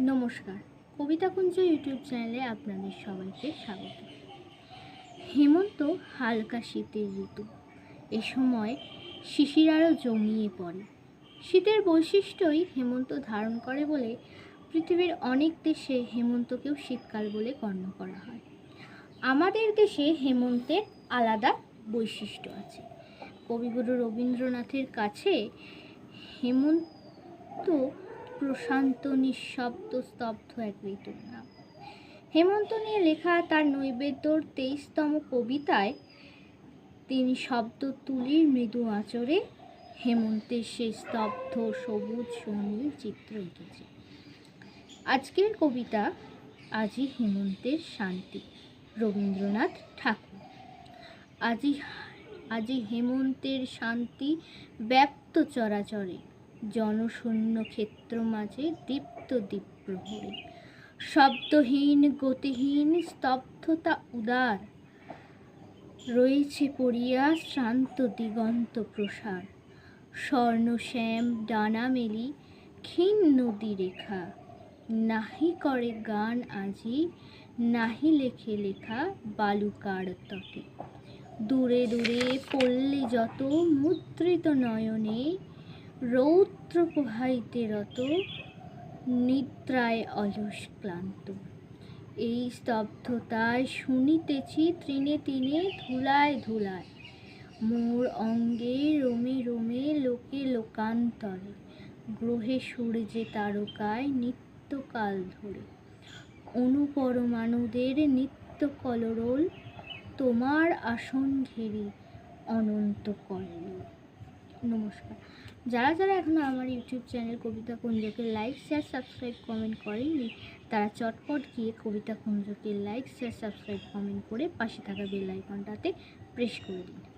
নমস্কার। কবিতা কুঞ্জ ইউটিউব চ্যানেলে আপনাদের সবাইকে স্বাগত। হেমন্ত হালকা শীতের ঋতু। এ সময় শিশির আরও জমিয়ে পড়ে। শীতের বৈশিষ্ট্যই হেমন্ত ধারণ করে বলে পৃথিবীর অনেক দেশে হেমন্তকেও শীতকাল বলে গণ্য করা হয়। আমাদের দেশে হেমন্তের আলাদা বৈশিষ্ট্য আছে। কবিগুরু রবীন্দ্রনাথের কাছে হেমন্ত প্রশান্ত নিঃশব্দ স্তব্ধ এক ঋতুর নাম হেমন্ত নিয়ে লেখা তার নৈবেদ্যর তেইশতম কবিতায় তিনি শব্দ তুলির মৃদু আচরে হেমন্তের সেই স্তব্ধ সবুজ সুনীল চিত্র এঁকেছে। আজকের কবিতা আজি হেমন্তের শান্তি, রবীন্দ্রনাথ ঠাকুর। আজি আজি হেমন্তের শান্তি ব্যাপ্ত চরাচরে। জনশূন্য ক্ষেত্র মাঝে দীপ্ত দীপ্রহরে শব্দহীন, গতিহীন, স্তব্ধতা উদার। রয়েছে পড়িয়া শ্রান্ত দিগন্ত প্রসার। স্বর্ণ শ্যাম, ডানা মেলি, ক্ষীণ নদী রেখা। নাহি করে গান আজি, নাহি লেখে লেখা বালুকার তটে। দূরে দূরে পল্লী যত মুদ্রিত নয়নে রৌদ্র প্রবাহিতে রত, নিদ্রায় অলস ক্লান্ত। এই স্তব্ধতায় শুনিতেছি তৃণে তিনে ধুলায় ধুলায়। মোর অঙ্গে রোমে রোমে লোকে লোকান্তরে, গ্রহে সূর্যে তারকায় নিত্যকাল ধরে। অনুপরমাণুদের নিত্য কলরোল তোমার আসন ঘেরি অনন্ত কল্লোল নমস্কার। যারা যারা এখনও আমার ইউটিউব চ্যানেল কবিতা কুঞ্জকে লাইক শেয়ার সাবস্ক্রাইব কমেন্ট করেননি, তারা চটপট গিয়ে কবিতা কুঞ্জকে লাইক শেয়ার সাবস্ক্রাইব কমেন্ট করে পাশে থাকা বেল আইকনটাতে প্রেস করে দিন।